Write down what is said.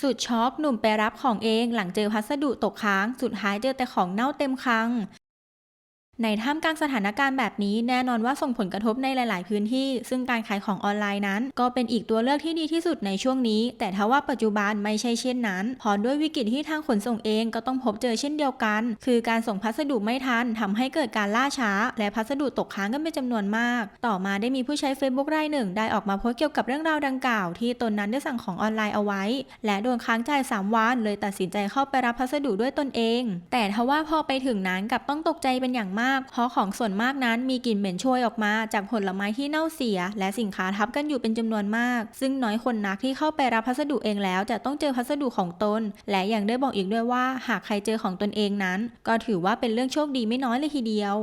สุดช็อกหนุ่มไปรับของเองหลังเจอพัสดุตกค้าง สุดท้ายเจอแต่ของเน่าเต็มคลัง ในท่ามกลางสถานการณ์แบบนี้แน่นอนว่าส่งผลกระทบในหลาย ๆ พื้นที่ ซึ่งการขายของออนไลน์นั้น ก็เป็นอีกตัวเลือกที่ดีที่สุดในช่วงนี้ แต่ถ้าว่าปัจจุบันไม่ใช่เช่นนั้นเพอด้วยวิกฤตที่ทางขนส่งเองก็ต้องพบเจอเช่นเดียวกัน คือการส่งพัสดุไม่ทันทำให้เกิดการล่าช้า และพัสดุตกค้างกันเป็นจำนวนมาก ต่อมาได้มีผู้ใช้ Facebook รายหนึ่ง ได้ออกมาโพสต์เกี่ยวกับเรื่องราวดังกล่าว ที่ตนนั้นได้สั่งของออนไลน์เอาไว้ และโดนค้างจ่าย3วันเลยตัดสินใจเข้าไปรับพัสดุด้วยตนเอง แต่ทว่าพอไปถึงนั้นกับต้องตกใจเป็นอย่างมากเพราะของส่วนมากนั้นมีกลิ่นเหม็นโชยออกมา จากผลไม้ที่เน่าเสีย และสินค้าทับกันอยู่เป็นจำนวนมาก ซึ่งน้อยคนนักที่เข้าไปรับพัสดุเองแล้ว จะต้องเจอพัสดุของตน และยังได้บอกอีกด้วยว่า หากใครเจอของตนเองนั้น ก็ถือว่าเป็นเรื่องโชคดีไม่น้อยเลยทีเดียว